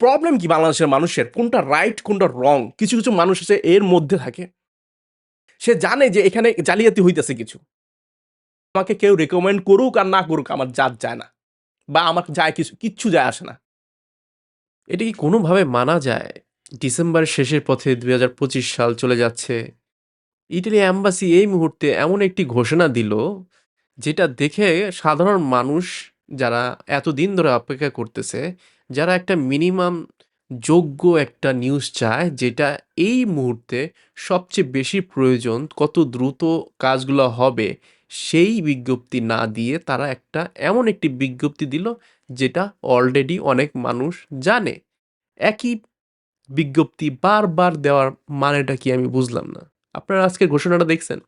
Problem কি বাংলাদেশের মানুষের? কোনটা রাইট কোনটা রং কিছু কিছু মানুষ আছে, এর মধ্যে থাকে। সে জানে যে এখানে জালিয়াতি হইতেছে কিছু। আমাকে কেউ রেকমেন্ড করুক আর না করুক, আমার জাত যায় না। বা আমার যায় কিছু, কিচ্ছু যায় আসে না। এটা কি কোনোভাবে মানা যায়? ডিসেম্বর শেষের পথে দুই হাজার পঁচিশ সাল চলে যাচ্ছে। ইটালি অ্যাম্বাসি এই মুহূর্তে এমন একটি ঘোষণা দিল, যেটা দেখে সাধারণ মানুষ যারা এতদিন ধরে অপেক্ষা করতেছে যারা একটা মিনিমাম যোগ্য একটা নিউজ চায়, যেটা এই মুহূর্তে সবচেয়ে বেশি প্রয়োজন, কত দ্রুত কাজগুলো হবে, সেই বিজ্ঞপ্তি না দিয়ে তারা একটা এমন একটি বিজ্ঞপ্তি দিল, যেটা অলরেডি অনেক মানুষ জানে। একই বিজ্ঞপ্তি বারবার দেওয়ার মানেটা কি আমি বুঝলাম না। আপনারা আজকের ঘোষণাটা দেখছেন?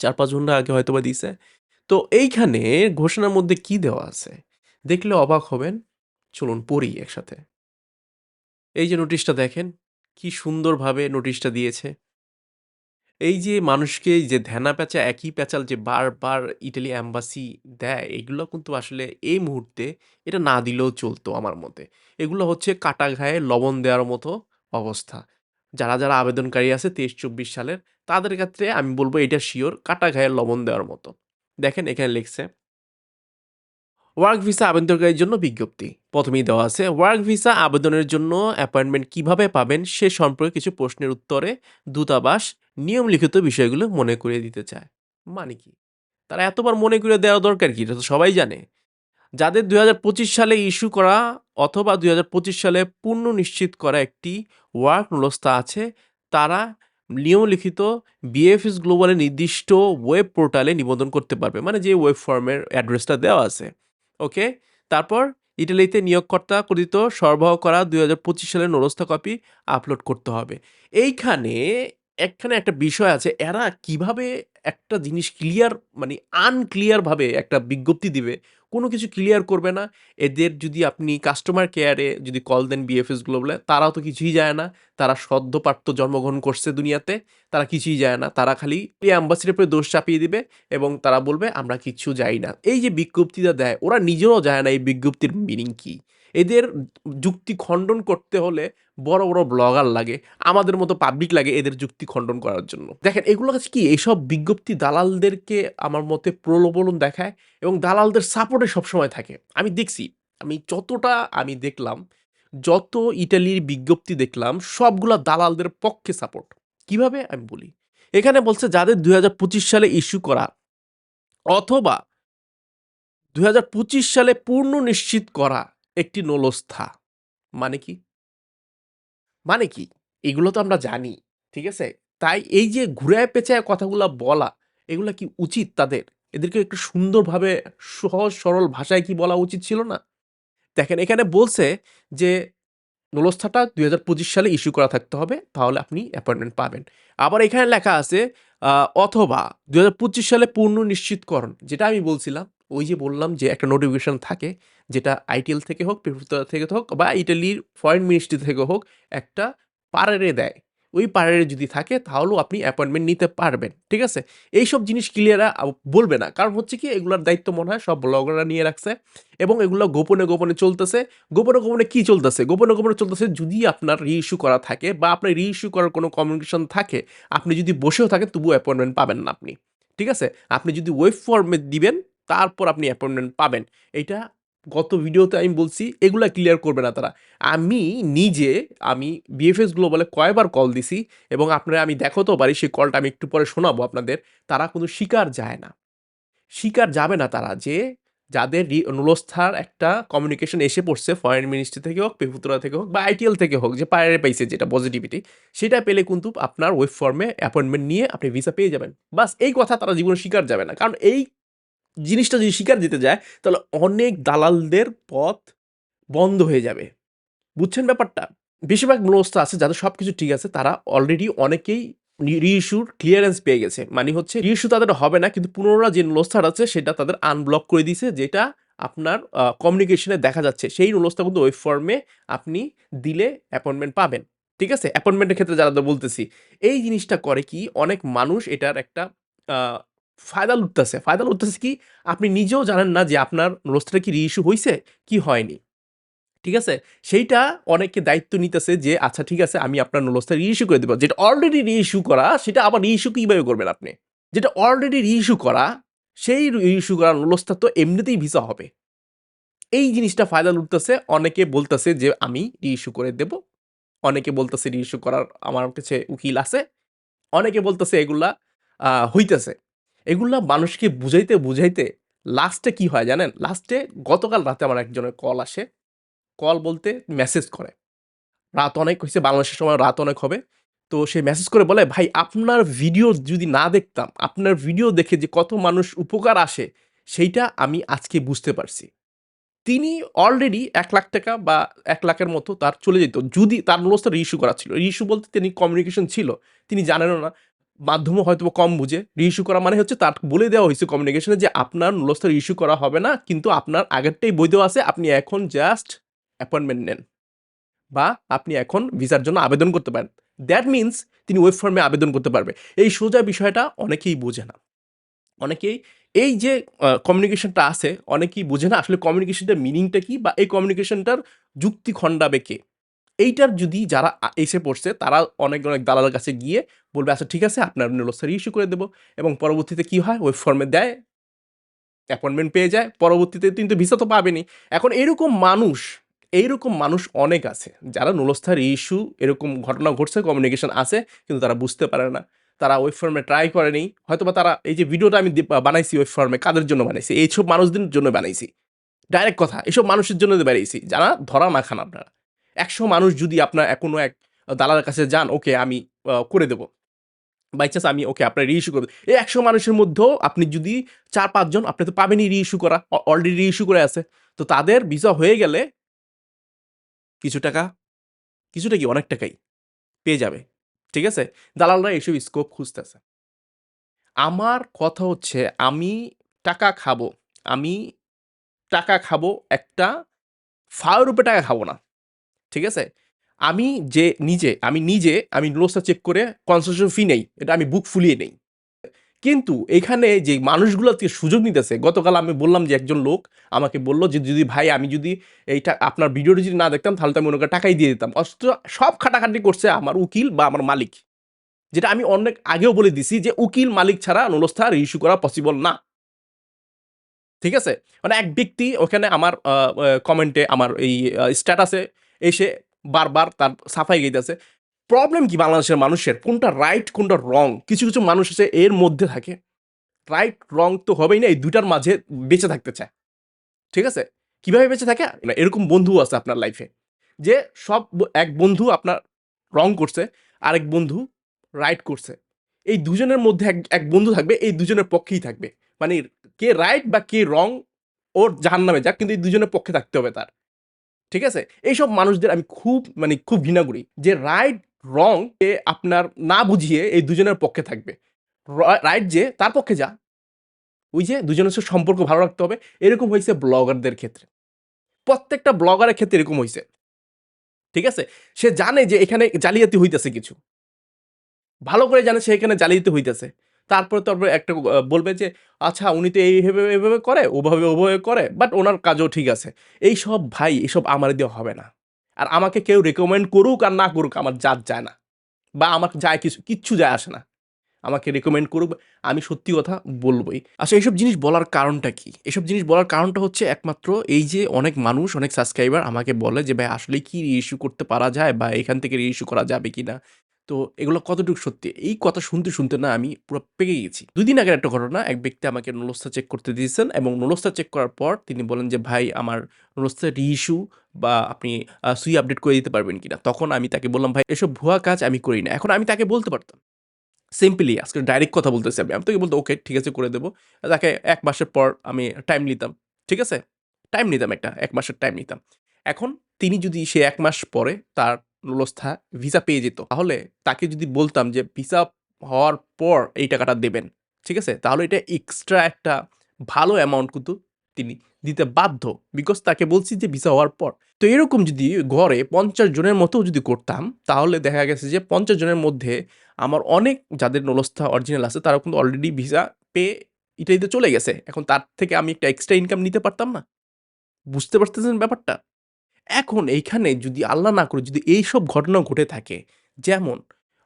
চার পাঁচ ঘণ্টা আগে হয়তো বা দিছে তো এইখানে ঘোষণার মধ্যে কি দেওয়া আছে? দেখলে অবাক হবেন চলুন পড়ি একসাথে। এই যে নোটিশটা দেখেন, কি সুন্দরভাবে নোটিশটা দিয়েছে। এই যে মানুষকে যে ধ্যানা প্যাঁচা, একই প্যাচাল যে বারবার ইটালি অ্যাম্বাসি দেয়, এগুলো কিন্তু আসলে এই মুহূর্তে এটা না দিলেও চলতো আমার মতে। এগুলো হচ্ছে কাটা ঘায়ে লবণ দেওয়ার মতো অবস্থা। যারা যারা আবেদনকারী আছে তেইশ চব্বিশ সালের, তাদের ক্ষেত্রে আমি বলব এটা শিওর কাটা ঘায়ে লবণ দেওয়ার মতো। দেখেন এখানে লিখছে ওয়ার্ক ভিসা আবেদনকারীর জন্য বিজ্ঞপ্তি। প্রথমেই দেওয়া আছে, ওয়ার্ক ভিসা আবেদনের জন্য অ্যাপয়েন্টমেন্ট কীভাবে পাবেন সে সম্পর্কে কিছু প্রশ্নের উত্তরে দূতাবাস নিয়মলিখিত বিষয়গুলো মনে করিয়ে দিতে চায়। মানে কি? তারা এতবার মনে করে দেওয়া দরকার কি? এটা তো সবাই জানে। যাদের দুই হাজার পঁচিশ সালে ইস্যু করা অথবা দুই হাজার পঁচিশ সালে পূর্ণ নিশ্চিত করা একটি ওয়ার্ক নুলস্থা আছে, তারা নিয়মলিখিত বিএফএস গ্লোবালের নির্দিষ্ট ওয়েব পোর্টালে নিবন্ধন করতে পারবে। মানে যে ওয়েব ফর্মের অ্যাড্রেসটা দেওয়া আছে। ওকে? তারপর ইটালিতে নিয়োগকর্তা কর্তৃত সরবরাহ করা দুই হাজার পঁচিশ সালের নরস্থা কপি আপলোড করতে হবে। এইখানে একখানে একটা বিষয় আছে, এরা কীভাবে একটা জিনিস ক্লিয়ার মানে আনক্লিয়ারভাবে একটা বিজ্ঞপ্তি দিবে কোনো কিছু ক্লিয়ার করবে না। এদের যদি আপনি কাস্টমার কেয়ারে যদি কল দেন বিএফএস বলে তারাও তো কিছুই যায় না। তারা সদ্যপ্রাপ্ত জন্মগ্রহণ করছে দুনিয়াতে, তারা কিছুই যায় না। তারা খালি অ্যাম্বাসিডার উপরে দোষ চাপিয়ে দিবে এবং তারা বলবে, আমরা কিচ্ছু যাই না। এই যে বিজ্ঞপ্তিটা দেয়, ওরা নিজেরও যায় না এই বিজ্ঞপ্তির মিনিং কি। এদের যুক্তি খণ্ডন করতে হলে বড় বড় ব্লগার লাগে, আমাদের মতো পাবলিক লাগে এদের যুক্তি খণ্ডন করার জন্য। দেখেন, এগুলো কাছে কি, এইসব বিজ্ঞপ্তি দালালদেরকে আমার মতে প্রলোভন দেখায় এবং দালালদের সাপোর্টে সবসময় থাকে। আমি দেখছি, আমি যতটা আমি দেখলাম, যত ইটালির বিজ্ঞপ্তি দেখলাম, সবগুলা দালালদের পক্ষে সাপোর্ট কীভাবে? আমি বলি, এখানে বলছে যাদের দু হাজার পঁচিশ সালে ইস্যু করা অথবা দু হাজার পঁচিশ সালে পূর্ণ নিশ্চিত করা একটি নলস্থা। মানে কি? মানে কি? এগুলো তো আমরা জানি, ঠিক আছে? তাই এই যে ঘুরায় পেঁচায় কথাগুলো বলা, এগুলো কি উচিত তাদের? এদেরকে একটু সুন্দরভাবে সহজ সরল ভাষায় কি বলা উচিত ছিল না? দেখেন, এখানে বলছে যে নলস্থাটা দুই সালে ইস্যু করা থাকতে হবে, তাহলে আপনি অ্যাপয়েন্টমেন্ট পাবেন। আবার এখানে লেখা আছে অথবা দুই হাজার পঁচিশ সালে পূর্ণ নিশ্চিতকরণ যেটা আমি বলছিলাম ওই যে বললাম যে একটা নোটিফিকেশন থাকে, যেটা আইটিএল থেকে হোক প্রিফেক্টর থেকে হোক বা ইটালির ফরেন মিনিস্ট্রি থেকে হোক, একটা পারেরে দেয়। ওই পারেরে যদি থাকে, তাহলেও আপনি অ্যাপয়েন্টমেন্ট নিতে পারবেন, ঠিক আছে? এইসব জিনিস ক্লিয়ারা বলবে না। কারণ হচ্ছে কি, এগুলোর দায়িত্ব মনে হয় সব ব্লগাররা নিয়ে রাখছে এবং এগুলো গোপনে গোপনে চলতেছে। গোপনে গোপনে কি চলতেছে? গোপনে গোপনে চলতেছে যদি আপনার রিইস্যু করা থাকে বা আপনার রিইস্যু করার কোনো কমিউনিকেশন থাকে, আপনি যদি বসেও থাকেন, তবুও অ্যাপয়েন্টমেন্ট পাবেন না আপনি, ঠিক আছে? আপনি যদি ওয়েব ফর্মে দিবেন তারপর আপনি অ্যাপয়েন্টমেন্ট পাবেন। এটা গত ভিডিওতে আমি বলছি, এগুলা ক্লিয়ার করবে না তারা। আমি নিজে, আমি বিএফএস গ্লোবালে কয়বার কল দিছি এবং আপনারা, আমি দেখাতেও পারি, সেই কলটা আমি একটু পরে শোনাবো আপনাদের, তারা কোনো শিকার যায় না। শিকার যাবে না তারা যে যাদের নুলস্থার একটা কমিউনিকেশন এসে পড়ছে ফরেন মিনিস্ট্রি থেকে হোক পেপুতরা থেকে হোক বা আইটিএল থেকে হোক, যে পায়ারে পাইছে যেটা পজিটিভিটি সেটা পেলে কিন্তু আপনার ওয়েব ফর্মে অ্যাপয়েন্টমেন্ট নিয়ে আপনি ভিসা পেয়ে যাবেন। বাস এই কথা তারা জীবনে শিকার যাবে না। কারণ এই জিনিসটা যদি শিকার দিতে যায়, তাহলে অনেক দালালদের পথ বন্ধ হয়ে যাবে। বুঝছেন ব্যাপারটা? বেশিরভাগ মূলস্থ আছে যাদের সব কিছু ঠিক আছে, তারা অলরেডি অনেকেই রিইস্যুর ক্লিয়ারেন্স পেয়ে গেছে। মানে হচ্ছে রিইস্যু তাদের হবে না, কিন্তু পুনরায় যে নুলস্থার আছে, সেটা তাদের আনব্লক করে দিয়েছে যেটা আপনার কমিউনিকেশনে দেখা যাচ্ছে। সেই নুলস্থা কিন্তু ওয়েব ফর্মে আপনি দিলে অ্যাপয়েন্টমেন্ট পাবেন। ঠিক আছে? অ্যাপয়েন্টমেন্টের ক্ষেত্রে যারা বলতেছি, এই জিনিসটা করে কি? অনেক মানুষ এটার একটা ফায়দা লুটতেছে ফায়দা লুটতেছে কি, আপনি নিজেও জানেন না যে আপনার নুলস্থাটা কি রিইস্যু হয়েছে কি হয়নি ঠিক আছে? সেইটা অনেকে দায়িত্ব নিতেছে যে আচ্ছা ঠিক আছে, আমি আপনার নুলসটা রিইস্যু করে দেবো যেটা অলরেডি রিইস্যু করা, সেটা আবার রিইস্যু কীভাবে করবেন আপনি? যেটা অলরেডি রিইস্যু করা, সেই রিইস্যু করা নুলসটা তো এমনিতেই ভিসা হবে। এই জিনিসটা ফায়দা লুটতেছে। অনেকে বলতেছে যে, আমি রিইস্যু করে দেব। অনেকে বলতেছে রিইস্যু করার আমার কাছে উকিল আছে। অনেকে বলতেছে, এগুলা হইতেছে। এগুলা মানুষকে বুঝাইতে, বুঝাইতে লাস্টে কি হয় জানেন? লাস্টে গতকাল রাতে আমার একজনের কল আসে। কল বলতে মেসেজ করে। রাত অনেক হইছে বাংলাদেশের সময় রাত অনেক হবে। তো সে মেসেজ করে বলে, "ভাই আপনার ভিডিও যদি না দেখতাম, আপনার ভিডিও দেখে যে কত মানুষ উপকার আসে, সেইটা আমি আজকে বুঝতে পারছি।" তিনি অলরেডি এক লাখ টাকা বা এক লাখের মতো তার চলে যেত। যদি তার নুলসটা রিইস্যু করা ছিল। রিইস্যু বলতে তিনি কমিউনিকেশন ছিল। তিনি জানেনও না। মাধ্যমও হয়তোবা কম বুঝে। রিইস্যু করা মানে হচ্ছে তার বলে দেওয়া হয়েছে কমিউনিকেশনে যে আপনার নুলসটা রিইস্যু করা হবে না। কিন্তু আপনার আগেরটাই বৈধ আছে। আপনি এখন জাস্ট অ্যাপয়েন্টমেন্ট নেন। বা আপনি এখন ভিসার জন্য আবেদন করতে পারেন। দ্যাট মিনস তিনি ওয়েব ফর্মে আবেদন করতে পারবে। এই সোজা বিষয়টা অনেকেই বোঝে না। অনেকেই এই যে কমিউনিকেশনটা আছে, অনেকেই বোঝে না আসলে কমিউনিকেশনটার মিনিংটা কি বা এই কমিউনিকেশনটার যুক্তি খণ্ডাবে কে? এইটার যদি যারা এসে পড়ছে তারা অনেক, অনেক দালালের কাছে গিয়ে বলবে, "আচ্ছা ঠিক আছে আপনার নুলসটা ইস্যু করে দেবো এবং পরবর্তীতে কি হয়? ওয়েব ফর্মে দেয়। অ্যাপয়েন্টমেন্ট পেয়ে যায়। পরবর্তীতে কিন্তু ভিসা তো পাবেনি এখন এরকম মানুষ, এইরকম মানুষ অনেক আছে। যারা নুলস্থা ইস্যু এরকম ঘটনা ঘটছে, কমিউনিকেশন আছে কিন্তু তারা বুঝতে পারে না। তারা ওয়েব ফর্মে ট্রাই করেনি। হয়তো বা তারা এই যে ভিডিওটা আমি বানাইছি ওয়েব ফর্মে কাদের জন্য বানাইছি? এইসব মানুষদের জন্য বানাইছি। ডাইরেক্ট কথা। এসব মানুষের জন্য বানাইছি। যারা ধরা না খান আপনারা। ১০০ মানুষ যদি আপনার এ কোনো এক দালালের কাছে যান, ওকে আমি করে দেব। বাই চান্স আমি ওকে আপনার রিইস্যু করে দেব। এই ১০০ মানুষের মধ্যেও আপনি যদি চার পাঁচজন আপনি তো পাবেনই রিইস্যু করা। অলরেডি রিইস্যু করে আছে। তো তাদের ভিসা হয়ে গেলে কিছু টাকা, কিছুটা কি অনেক টাকাই পেয়ে যাবে। ঠিক আছে? দালালরা এইসব স্কোপ খুঁজতেছে। আমার কথা হচ্ছে আমি টাকা খাব। আমি টাকা খাব একটা ফাও রূপে টাকা খাব না। ঠিক আছে? আমি যে নিজে আমি নিজে আমি নুলসটা চেক করে কনসেশন ফি নেই। এটা আমি বুক ফুলিয়ে নেই। কিন্তু এখানে যে মানুষগুলো আজকে সুযোগ নিতেছে, গতকাল আমি বললাম যে একজন লোক আমাকে বলল যে, "যদি ভাই আমি যদি এইটা আপনার ভিডিওটা যদি না দেখতাম তাহলে তো আমি ওনাকে টাকাই দিয়ে দিতাম।" অথচ সব খাটাখাটি করছে আমার উকিল বা আমার মালিক। যেটা আমি অনেক আগেও বলে দিছি যে উকিল, মালিক ছাড়া নুলস্থা রিইস্যু করা পসিবল না। ঠিক আছে? মানে এক ব্যক্তি ওখানে আমার কমেন্টে আমার এই স্ট্যাটাসে এসে বারবার তার সাফাই গাইতেছে। প্রবলেম কি বাংলাদেশের মানুষের? কোনটা রাইট কোনটা রং? কিছু, কিছু মানুষ আছে এর মধ্যে থাকে। রাইট রং তো হবেই না এই ২ টার মাঝে বেঁচে থাকতে চায়। ঠিক আছে? কীভাবে বেঁচে থাকে? না এরকম বন্ধু আছে আপনার লাইফে। যে সব এক বন্ধু আপনার রং করছে, আরেক বন্ধু রাইট করছে। এই দুজনের মধ্যে এক এক বন্ধু থাকবে, এই দুজনের পক্ষেই থাকবে। মানে কে রাইট বা কে রং ওর জাহান নামে যাক কিন্তু এই দুজনের পক্ষে থাকতে হবে তার। ঠিক আছে? এইসব মানুষদের আমি খুব মানে খুব ঘৃণা করি। যে রাইট রং এ আপনার না বুঝিয়ে এই দুজনের পক্ষে থাকবে। রাইট যে তার পক্ষে যা। ওই যে দুজনের সাথে সম্পর্ক ভালো রাখতে হবে। এরকম হইছে ব্লগারদের ক্ষেত্রে। প্রত্যেকটা ব্লগারের ক্ষেত্রে এরকম হইছে। ঠিক আছে? সে জানে যে এখানে জালিয়াতি হইতেছে কিছু। ভালো করে জানে সে এখানে জালিয়াতি হইতেছে। তারপরে, তারপরে একটা বলবে যে, "আচ্ছা উনি তো এইভাবে, এভাবে করে, ওভাবে, ওভাবে করে। বাট ওনার কাজও ঠিক আছে।" এইসব ভাই এসব আমার দিয়ে হবে না। আর আমাকে কেউ রেকমেন্ড করুক আর না করুক আমার জাত যায় না। বা আমার যায় কিছু কিচ্ছু যায় আসে না। আমাকে রেকমেন্ড করুক আমি সত্যি কথা বলবই। আচ্ছা এইসব জিনিস বলার কারণটা কি? এসব জিনিস বলার কারণটা হচ্ছে একমাত্র এই যে অনেক মানুষ, অনেক সাবস্ক্রাইবার আমাকে বলে যে, "ভাই আসলে কি রিইস্যু করতে পারা যায় বা এখান থেকে রিইস্যু করা যাবে কিনা?" তো এগুলো কতটুকু সত্যি? এই কথা শুনতে, শুনতে না আমি পুরো পেকে গেছি। ২ দিন আগের একটা ঘটনা। এক ব্যক্তি আমাকে নুলস্থা চেক করতে দিয়েছেন এবং নুলস্থা চেক করার পর তিনি বলেন যে, "ভাই আমার নুলস্থা রিইস্যু বা আপনি সুই আপডেট করে দিতে পারবেন কিনা?" তখন আমি তাকে বললাম, "ভাই এসব ভুয়া কাজ আমি করি না।" এখন আমি তাকে বলতে পারতাম। সিম্পলি আজকে ডাইরেক্ট কথা বলতেছি আমি। আমি তোকে বলতো "ওকে ঠিক আছে করে দেবো তাকে এক মাসের পর আমি টাইম নিতাম। ঠিক আছে? টাইম নিতাম একটা এক মাসের টাইম নিতাম। এখন তিনি যদি সে এক মাস পরে তার নুলস্থা ভিসা পেয়ে যেত। তাহলে তাকে যদি বলতাম যে, ভিসা হওয়ার পর এই টাকাটা দেবেন। ঠিক আছে? তাহলে এটা এক্সট্রা একটা ভালো অ্যামাউন্ট কিন্তু তিনি দিতে বাধ্য। বিকজ তাকে বলছি যে, ভিসা হওয়ার পর। তো এরকম যদি ঘরে পঞ্চাশ জনের মতো যদি করতাম, তাহলে দেখা গেছে যে ৫০ জনের মধ্যে আমার অনেক যাদের নলস্থা অরিজিনাল আছে তারা কিন্তু অলরেডি ভিসা পেয়ে ইতালিতে চলে গেছে। এখন তার থেকে আমি একটা এক্সট্রা ইনকাম নিতে পারতাম না? বুঝতে পারতেছেন ব্যাপারটা? এখন এইখানে যদি আল্লাহ না করে যদি এইসব ঘটনা ঘটে থাকে যেমন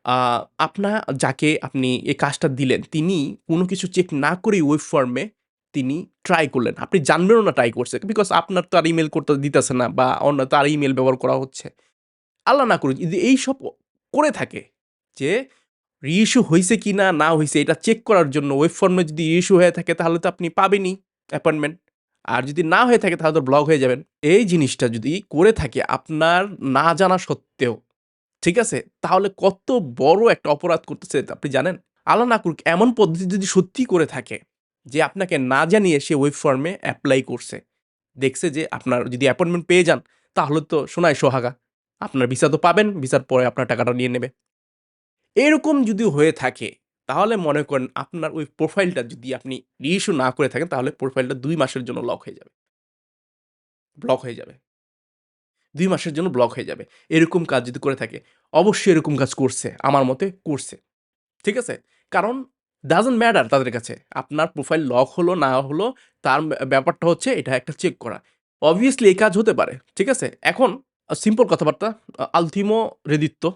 আহ, আপনার যাকে আপনি এই কাজটা দিলেন তিনি কোনো কিছু চেক না করেই ওয়েব ফর্মে তিনি ট্রাই করলেন। আপনি জানবেনও না ট্রাই করছে বিকজ আপনার তো আর ইমেল করতে দিতেছে না বা অন্য তার ইমেল ব্যবহার করা হচ্ছে। আল্লাহ না করুক যদি এইসব করে থাকে যে রিইস্যু হয়েছে কি না না হয়েছে এটা চেক করার জন্য ওয়েব ফর্মে যদি ইস্যু হয়ে থাকে তাহলে তো আপনি পাবেনই অ্যাপয়েন্টমেন্ট আর যদি না হয়ে থাকে, তাহলে তো ব্লক হয়ে যাবেন। এই জিনিসটা যদি করে থাকে আপনার না জানা সত্ত্বেও, ঠিক আছে? তাহলে কত বড় একটা অপরাধ করতেছে, আপনি জানেন? আল্লাহ না করুক, এমন পদ্ধতি যদি সত্যি করে থাকে যে আপনাকে না জানিয়ে সে ওয়েব ফর্মে অ্যাপ্লাই করছে, দেখছে যে আপনার যদি অ্যাপয়েন্টমেন্ট পেয়ে যান, তাহলে তো শোনায় সোহাগা। আপনার ভিসা তো পাবেন ভিসার পরে আপনার টাকাটা নিয়ে নেবে। এরকম যদি হয়ে থাকে তাহলে মনে করেন আপনার ওই প্রোফাইলটা যদি আপনি রিইস্যু না করে থাকেন, তাহলে প্রোফাইলটা দুই মাসের জন্য লক হয়ে যাবে। ব্লক হয়ে যাবে। দুই মাসের জন্য ব্লক হয়ে যাবে। এরকম কাজ যদি করে থাকে, অবশ্যই এরকম কাজ করছে, আমার মতে করছে। ঠিক আছে? কারণ ডাজন্ট ম্যাটার তাদের কাছে। আপনার প্রোফাইল লক হলো, না হলো, তার ব্যাপারটা হচ্ছে এটা একটা চেক করা। অবভিয়াসলি এই কাজ হতে পারে। ঠিক আছে? এখন সিম্পল কথাবার্তা আলথিমো রেদিত্ব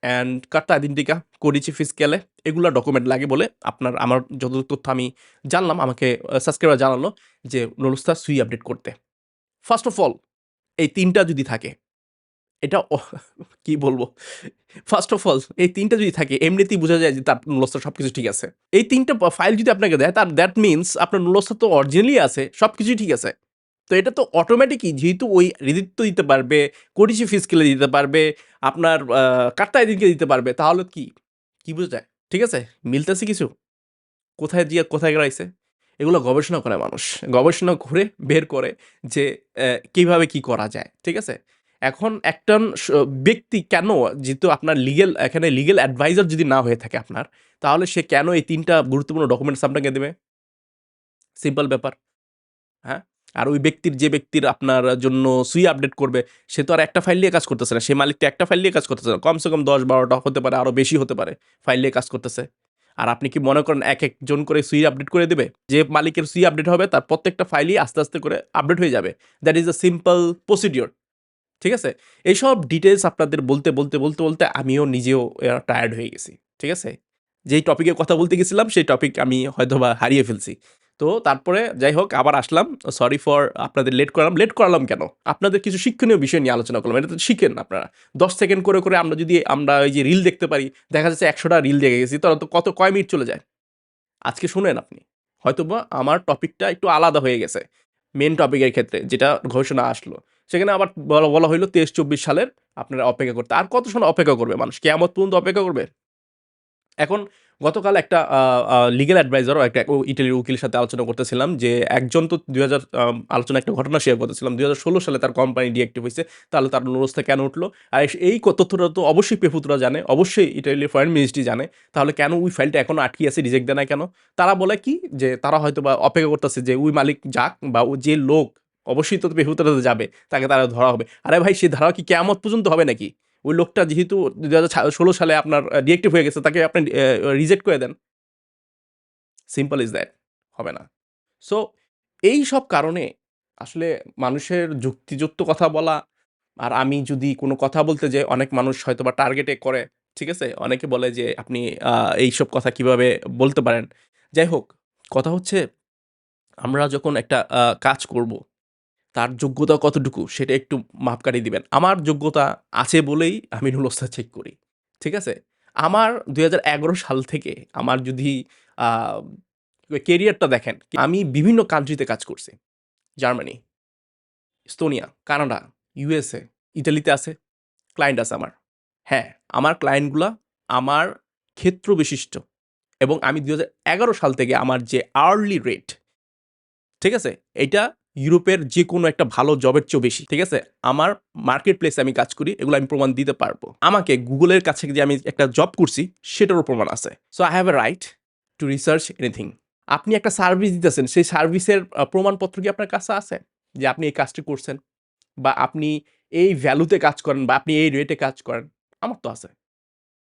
অ্যান্ড কার্তা আইডেন্টিকা করিচি ফিসকেলে এগুলো ডকুমেন্ট লাগে বলে আপনার, আমার যত তথ্য আমি জানলাম, আমাকে সাবস্ক্রাইবার জানালো যে নলুস্তা সুই আপডেট করতে। ফার্স্ট অফ অল এই তিনটা যদি থাকে, এটা কি বলব? ফার্স্ট অফ অল এই তিনটা যদি থাকে, এমনিতেই বোঝা যায় যে তার নুলস্তা সব কিছু ঠিক আছে। এই তিনটা ফাইল যদি আপনাকে দেয়, তার দ্যাট মিনস আপনার নুলস্তা তো অরিজিনালি আছে সব কিছুই ঠিক আছে। তো এটা তো অটোমেটিকই যেহেতু ওই রিদিত্ব দিতে পারবে করিচি ফিসকেলে দিতে পারবে, আপনার কাট্টা এদিনকে দিতে পারবে, তাহলে কি? কি বোঝা যায়? ঠিক আছে? মিলতেছে কিছু? কোথায় দিয়ে কোথায় গেলাইছে? এগুলো গবেষণা করে মানুষ। গবেষণা করে বের করে যে কীভাবে কি করা যায়, ঠিক আছে? এখন একটা ব্যক্তি কেন, যেহেতু আপনার লিগেল এখানে লিগেল অ্যাডভাইজার যদি না হয়ে থাকে আপনার, তাহলে সে কেন এই তিনটা গুরুত্বপূর্ণ ডকুমেন্টস আপনাকে দেবে? সিম্পল ব্যাপার। হ্যাঁ? আর ওই ব্যক্তির যে ব্যক্তির আপনার জন্য সুই আপডেট করবে, সে তো আর একটা ফাইল নিয়ে কাজ করতেছে না। সে মালিকটা একটা ফাইল নিয়ে কাজ করতেছে না। কমসে কম দশ বারোটা হতে পারে আরও বেশি হতে পারে ফাইল নিয়ে কাজ করতেছে। আর আপনি কি মনে করেন এক একজন করে সুই আপডেট করে দেবে? যে মালিকের সুই আপডেট হবে, তার প্রত্যেকটা ফাইলই আস্তে আস্তে করে আপডেট হয়ে যাবে। That is a simple procedure ঠিক আছে? এইসব ডিটেলস আপনাদের বলতে বলতে বলতে বলতে আমিও নিজেও টায়ার্ড হয়ে গেছি। ঠিক আছে? যেই টপিকে কথা বলতে গেছিলাম, সেই টপিক আমি হয়তো বা হারিয়ে ফেলছি। তো তারপরে যাই হোক, আবার আসলাম। সরি ফর আপনাদের লেট করালাম। লেট করালাম কেন? আপনাদের কিছু শিক্ষণীয় বিষয় নিয়ে আলোচনা করলাম। এটা তো শিখেন আপনারা। দশ সেকেন্ড করে করে আমরা যদি আমরা ওই যে রিল দেখতে পারি, দেখা যাচ্ছে একশোটা রিল দেখে গেছি, তাহলে তো কত, কয় মিনিট চলে যায়? আজকে শুনেন আপনি। হয়তোবা আমার টপিকটা একটু আলাদা হয়ে গেছে মেন টপিকের ক্ষেত্রে, যেটা ঘোষণা আসলো। সেখানে আবার বলা বলা হইল তেইশ চব্বিশ সালের আপনারা অপেক্ষা করতে। আর কত সময় অপেক্ষা করবে মানুষ? কেমন পর্যন্ত অপেক্ষা করবে? এখন গতকাল একটা লিগেল অ্যাডভাইজারও একটা ইটালির উকিলের সাথে আলোচনা করতেছিলাম যে একজন তো দুই হাজার আলোচনা একটা ঘটনা শেয়ার করতেছিলাম। দুই হাজার ষোলো সালে তার কোম্পানি ডিঅ্যাক্টিভ হয়েছে, তাহলে তার নুরস্থা কেন উঠল? আর এই তথ্যটা তো অবশ্যই পেপুতরা জানে, অবশ্যই ইটালির ফরেন মিনিস্ট্রি জানে। তাহলে কেন ওই ফাইলটা এখনও আটকে আছে রিজেক্ট দেয় না কেন? তারা বলে কি যে, তারা হয়তো বা অপেক্ষা করতেছে যে, ওই মালিক যাক বা ও যে লোক, অবশ্যই তো পেহুতরাতে যাবে, তাকে তারা ধরা হবে। আরে ভাই, সে ধারা কি কেমন পর্যন্ত হবে নাকি? ওই লোকটা যেহেতু দু হাজার ষোলো সালে আপনার ডিএক্টিভ হয়ে গেছে, তাকে আপনি রিজেক্ট করে দেন। সিম্পল ইজ দ্যাট হবে না। সো এই সব কারণে আসলে মানুষের যুক্তিযুক্ত কথা বলা আর আমি যদি কোনো কথা বলতে যাই, অনেক মানুষ হয়তো বা টার্গেটে করে, ঠিক আছে? অনেকে বলে যে আপনি এইসব কথা কীভাবে বলতে পারেন? যাই হোক, কথা হচ্ছে আমরা যখন একটা কাজ করব তার যোগ্যতা কতটুকু সেটা একটু মাপকাঠি দিবেন। আমার যোগ্যতা আছে বলেই আমি নুলস্তা চেক করি, ঠিক আছে? আমার দু হাজার এগারো সাল থেকে আমার যদি কেরিয়ারটা দেখেন, আমি বিভিন্ন কান্ট্রিতে কাজ করছি। জার্মানি এস্তোনিয়া কানাডা ইউএসএ ইটালিতে আছে ক্লায়েন্ট আছে আমার। হ্যাঁ আমার ক্লায়েন্টগুলা আমার ক্ষেত্র বিশিষ্ট এবং আমি দু হাজার এগারো সাল থেকে আমার যে আর্লি রেট ঠিক আছে? এটা ইউরোপের যে কোনো একটা ভালো জবের চেয়েও বেশি, ঠিক আছে? আমার মার্কেট প্লেসে আমি কাজ করি, এগুলো আমি প্রমাণ দিতে পারব। আমাকে গুগলের কাছে যে আমি একটা জব করছি সেটারও প্রমাণ আছে। So I have a right to research anything আপনি একটা সার্ভিস দিতেছেন, সেই সার্ভিসের প্রমাণপত্র কি আপনার কাছে আছে? যে আপনি এই কাজটি করছেন বা আপনি এই ভ্যালুতে কাজ করেন বা আপনি এই রেটে কাজ করেন, আমার তো আছে।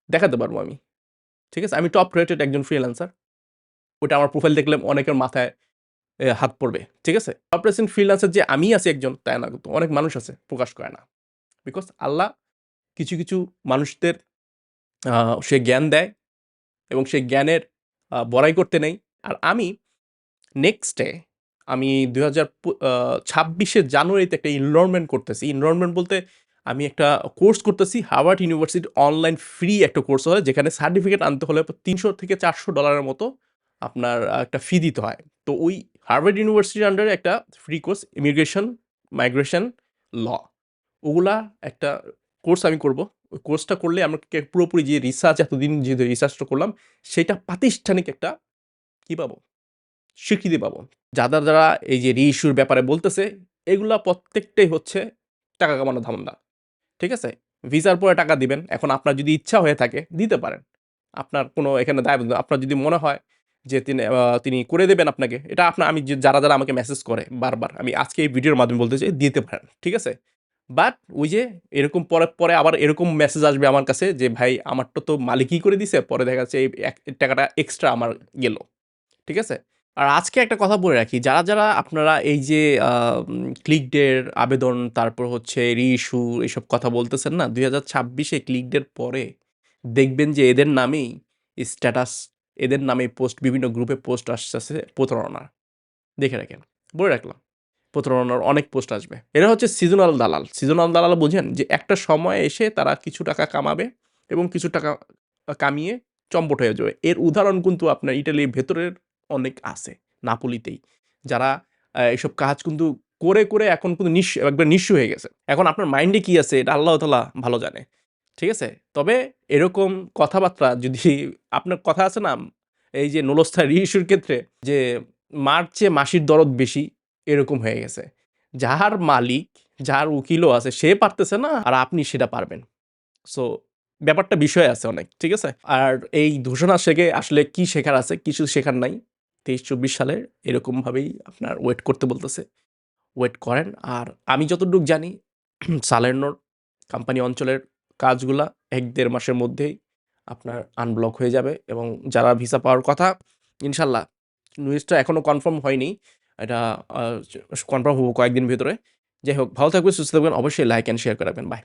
দেখাতে পারব আমি। ঠিক আছে? আমি টপ রেটেড একজন ফ্রিল্যান্সার ওটা আমার প্রোফাইল দেখলে অনেকের মাথায় হাত পড়বে, ঠিক আছে? অপারেশন ফ্রিল্যান্সার যে আমি আছি একজন, তাই না? কিন্তু অনেক মানুষ আছে, প্রকাশ করে না। বিকজ আল্লাহ কিছু কিছু মানুষদের সে জ্ঞান দেয় এবং সেই জ্ঞানের বড়াই করতে নেই। আর আমি নেক্সটে আমি দুই হাজার ছাব্বিশে জানুয়ারিতে একটা ইনরোলমেন্ট করতেছি। ইনরোলমেন্ট বলতে আমি একটা কোর্স করতেছি হার্ভার্ড ইউনিভার্সিটি অনলাইন ফ্রি একটা কোর্স হয়, যেখানে সার্টিফিকেট আনতে হলে তিনশো থেকে চারশো ডলারের মতো আপনার একটা ফি দিতে হয়। তো ওই হার্ভার্ড ইউনিভার্সিটির আন্ডারে একটা free course immigration migration law ওগুলা একটা কোর্স আমি করব। ওই কোর্সটা করলে আমাকে পুরোপুরি যে রিসার্চ এতদিন যে রিসার্চটা করলাম, সেটা প্রাতিষ্ঠানিক একটা কি পাবো? স্বীকৃতি পাবো। যারা যারা এই যে রিইস্যুর ব্যাপারে বলতেছে, এগুলা প্রত্যেকটাই হচ্ছে টাকা কামানো ধান্দা। ঠিক আছে? ভিসার পরে টাকা দিবেন। এখন আপনার যদি ইচ্ছা হয়ে থাকে, দিতে পারেন। আপনার কোনো এখানে দায় আপনার যদি মনে হয় যে তিনি তিনি করে দেবেন আপনাকে, এটা আপনার আমি যারা যারা আমাকে মেসেজ করে বারবার, আমি আজকে এই ভিডিওর মাধ্যমে বলতে চাই, দিতে পারেন, ঠিক আছে? বাট ওই যে, এরকম পরে পরে আবার এরকম মেসেজ আসবে আমার কাছে যে, ভাই, আমারটা তো মালিকই করে দিছে, পরে দেখা যাচ্ছে এই টাকাটা এক্সট্রা আমার গেল। ঠিক আছে? আর আজকে একটা কথা বলে রাখি, যারা যারা আপনারা এই যে ক্লিক ডের আবেদন, তারপর হচ্ছে রিইস্যু এইসব কথা বলতেছেন না, দুই হাজার ছাব্বিশে ক্লিক ডের পরে দেখবেন যে, এদের নামেই স্ট্যাটাস এদের নামে পোস্ট বিভিন্ন গ্রুপে পোস্ট আসতেছে প্রতারণার। দেখে রাখেন বলে রাখলাম প্রতারণার অনেক পোস্ট আসবে। এরা হচ্ছে সিজনাল দালাল। সিজনাল দালাল বোঝেন যে একটা সময় এসে তারা কিছু টাকা কামাবে এবং কিছু টাকা কামিয়ে চম্পট হয়ে যাবে। এর উদাহরণ কিন্তু আপনার ইটালির ভেতরের অনেক আছে নাপুলিতেই। যারা আহ, এইসব কাজ কিন্তু করে করে এখন কিন্তু নিঃস্ব একবার নিঃস্ব হয়ে গেছে। এখন আপনার মাইন্ডে কি আছে? এটা আল্লাহ তালা ভালো জানে। ঠিক আছে? তবে এরকম কথাবার্তা যদি আপনার কথা আছে না, এই যে নলস্থা রিইস্যুর ক্ষেত্রে যে মার্চে মাসির দরদ বেশি, এরকম হয়ে গেছে। যার মালিক, যার উকিলও আছে, সে পারতেছে না আর আপনি সেটা পারবেন। সো ব্যাপারটা বিষয় আছে অনেক, ঠিক আছে? আর এই ঘোষণা শেখে আসলে কি শেখার আছে, কিছু শেখার নাই। তেইশ চব্বিশ সালের এরকমভাবেই আপনার ওয়েট করতে বলতেছে। ওয়েট করেন, আর আমি যতটুকু জানি, সালেরনোর কোম্পানি অঞ্চলের কাজগুলা এক দেড় মাসের মধ্যেই আপনার আনব্লক হয়ে যাবে এবং যারা ভিসা পাওয়ার কথা, ইনশাল্লাহ নিউজটা এখনও কনফার্ম হয়নি। এটা কনফার্ম হব কয়েকদিন ভিতরে। যাই হোক, ভালো থাকবেন, সুস্থ থাকবেন, অবশ্যই লাইক অ্যান্ড শেয়ার করে রাখবেন। বাই